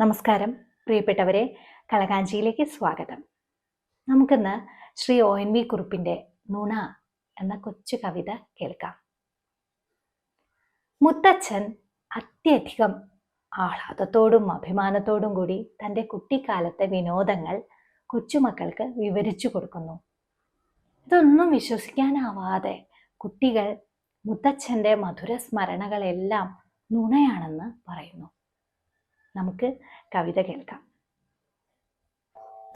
നമസ്കാരം. പ്രിയപ്പെട്ടവരെ കളകാഞ്ചിയിലേക്ക് സ്വാഗതം. നമുക്കിന്ന് ശ്രീ ഒ എൻ വി കുറുപ്പിന്റെ നുണ എന്ന കൊച്ചു കവിത കേൾക്കാം. മുത്തച്ഛൻ അത്യധികം ആഹ്ലാദത്തോടും അഭിമാനത്തോടും കൂടി തന്റെ കുട്ടിക്കാലത്തെ വിനോദങ്ങൾ കൊച്ചുമക്കൾക്ക് വിവരിച്ചു കൊടുക്കുന്നു. ഇതൊന്നും വിശ്വസിക്കാനാവാതെ കുട്ടികൾ മുത്തച്ഛന്റെ മധുര സ്മരണകളെല്ലാം നുണയാണെന്ന് പറയുന്നു നമുക്ക് കവിത കേൾക്കാം.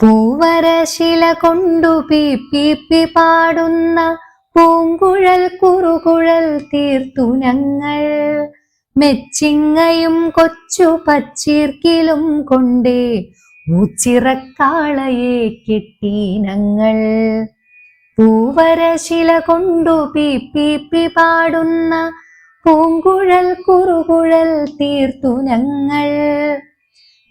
പൂവരശില കൊണ്ടു പീപ്പി പാടുന്ന പൂങ്കുഴൽ കുറുകുഴൽ തീർത്തു ഞങ്ങൾ. മെച്ചിങ്ങയും കൊച്ചു പച്ചീർക്കിലും കൊണ്ടേ ഊച്ചിറക്കാളയെ കിട്ടി ഞങ്ങൾ. പൂവരശില കൊണ്ടു പീപ്പി പാടുന്ന പൂങ്കുഴൽ കുറുകുഴൽ തീർത്തു ഞങ്ങൾ.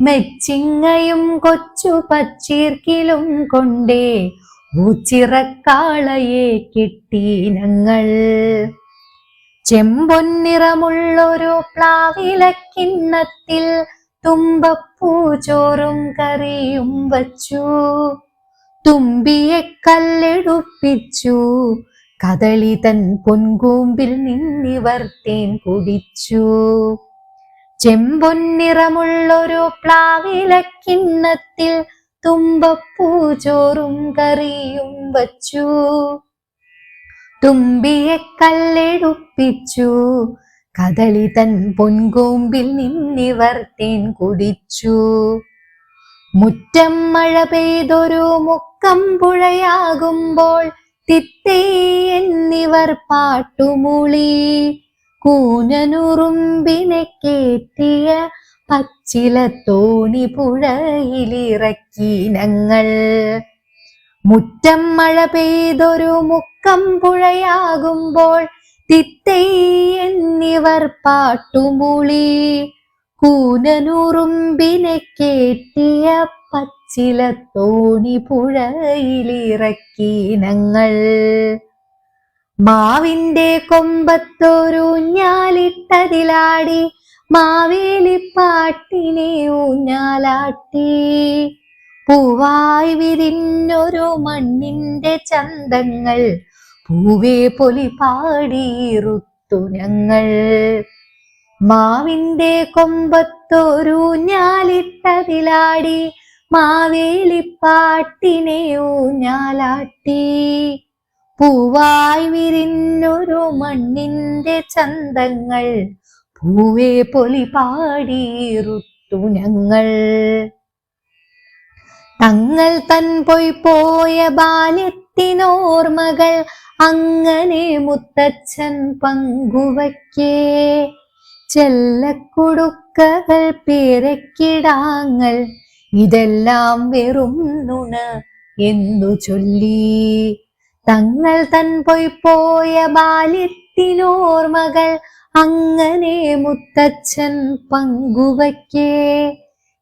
മെച്ചിങ്ങയും കൊച്ചു പച്ചീർക്കിലും കൊണ്ടേ ഊച്ചിറക്കാളയെ കിട്ടി ഞങ്ങൾ. ചെമ്പൊന്നിറമുള്ളൊരു പ്ലാവിലക്കിണ്ണത്തിൽ തുമ്പപ്പൂ ചോറും കറിയും വച്ചു. തുമ്പിയെ കല്ലെടുപ്പിച്ചു. കദളി തൻ പൊൻകൂമ്പിൽ നിന്നിവർ തേൻ കുടിച്ചു. ചെമ്പൊന്നിറമുള്ളൊരു പ്ലാവിലക്കിണ്ണത്തിൽ തുമ്പപ്പൂ ചോറും കറിയും വച്ചു. തുമ്പിയെ കല്ലെടുപ്പിച്ചു. കദളി തൻ പൊൻകൂമ്പിൽ നിന്നിവർ തേൻ കുടിച്ചു. മുറ്റം മഴ പെയ്തൊരു മുക്കം പുഴയാകുമ്പോൾ തിത്തേ എന്നിവർ പാട്ടുമൂളി. കൂനനുറുമ്പിനെ കേറ്റിയ പച്ചില തോണി പുഴയിലിറക്കി ഞങ്ങൾ മുറ്റം മഴ പെയ്തൊരു മുക്കം പുഴയാകുമ്പോൾ തിത്തൈ എന്നിവർ പാട്ടുമൂളി. കൂനനുറുമ്പിനെ കേട്ടിയ പച്ചില തോണി പുഴയിലിറക്കി ഞങ്ങൾ മാവിന്റെ കൊമ്പത്തൊരു ഞാലിട്ടതിലാടി മാവേലിപ്പാട്ടിനെ ഊഞ്ഞാലാട്ടി. പൂവായി വിരിഞ്ഞൊരു മണ്ണിന്റെ ചന്തങ്ങൾ പൂവേ പൊലി പാടിയിരുത്തു ഞങ്ങൾ. മാവിന്റെ കൊമ്പത്തൊരു ഞാലിട്ടതിലാടി മാവേലിപ്പാട്ടിനെ ഊഞ്ഞാലാട്ടി. പൂവായി വിരിഞ്ഞൊരു മണ്ണിന്റെ ചന്തങ്ങൾ പൂവേ പൊലി പാടിയിരുത്തു ഞങ്ങൾ. തങ്ങൾ തൻ പോയി പോയ ബാല്യത്തിനോർമ്മകൾ അങ്ങനെ മുത്തച്ഛൻ പങ്കുവയ്ക്കേ. ചെല്ലക്കുടുക്കകൾ പേരക്കിടാങ്ങൾ. ഇതെല്ലാം വെറും നുണ എന്നു ചൊല്ലി. തങ്ങൾ തൻ പോയി പോയ ബാല്യത്തിനോർമ്മകൾ അങ്ങനെ മുത്തച്ഛൻ പങ്കുവയ്ക്കേ.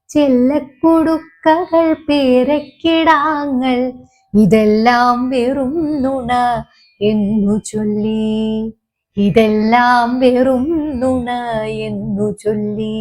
ചെല്ലക്കുടുക്കകൾ പേരക്കിടാങ്ങൾ. ഇതെല്ലാം വെറും നുണ എന്നു ചൊല്ലി. ഇതെല്ലാം വെറും നുണ എന്നു ചൊല്ലി.